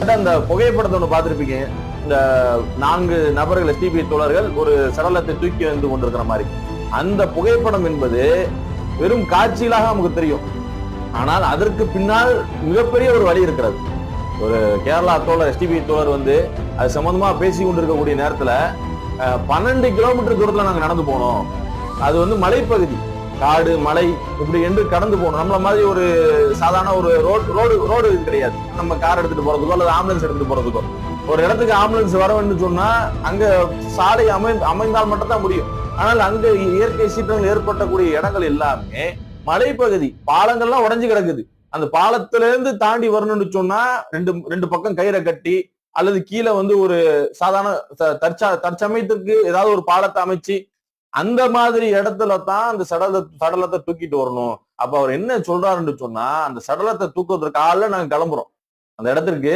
அந்த புகைப்படத்தை ஒன்று பார்த்துருப்பீங்க. இந்த நான்கு நபர்கள் எஸ்டிபி தோழர்கள் ஒரு சடலத்தை தூக்கி வந்து கொண்டிருக்கிற மாதிரி. அந்த புகைப்படம் என்பது வெறும் காட்சிகளாக நமக்கு தெரியும். ஆனால் அதற்கு பின்னால் மிகப்பெரிய ஒரு வழி இருக்கிறது. ஒரு கேரளா தோழர் எஸ்டிபி தோழர் வந்து அது சம்பந்தமா பேசி கொண்டிருக்கக்கூடிய நேரத்துல பன்னெண்டு கிலோமீட்டர் தூரத்துல நாங்க நடந்து போனோம். அது வந்து மலைப்பகுதி. காடு மலை இப்படி என்று கடந்து போகணும். நம்மள மாதிரி ஒரு சாதாரண ஒரு ரோடு ரோடு ரோடு கிடையாது. நம்ம கார் எடுத்துட்டு போறதுக்கோ அல்லது ஆம்புலன்ஸ் எடுத்துட்டு போறதுக்கோ. ஒரு இடத்துக்கு ஆம்புலன்ஸ் வர வேண்டும் சொன்னா அங்க சாலை அமை அமைந்தால் மட்டும் தான் முடியும். ஆனால் அங்க இயற்கை சீற்றங்கள் ஏற்பட்டக்கூடிய இடங்கள் எல்லாமே மலைப்பகுதி. பாலங்கள்லாம் உடஞ்சு கிடக்குது. அந்த பாலத்துல இருந்து தாண்டி வரணும்னு சொன்னா ரெண்டு ரெண்டு பக்கம் கயிறை கட்டி அல்லது கீழே வந்து ஒரு சாதாரண தற்சா தற்சமயத்திற்கு ஏதாவது ஒரு பாலத்தை அமைச்சு அந்த மாதிரி இடத்துல தான் அந்த சடல சடலத்தை தூக்கிட்டு வரணும். அப்ப அவர் என்ன சொல்றாருன்னு சொன்னா அந்த சடலத்தை தூக்குவதற்கு நாங்க கிளம்புறோம். அந்த இடத்திற்கு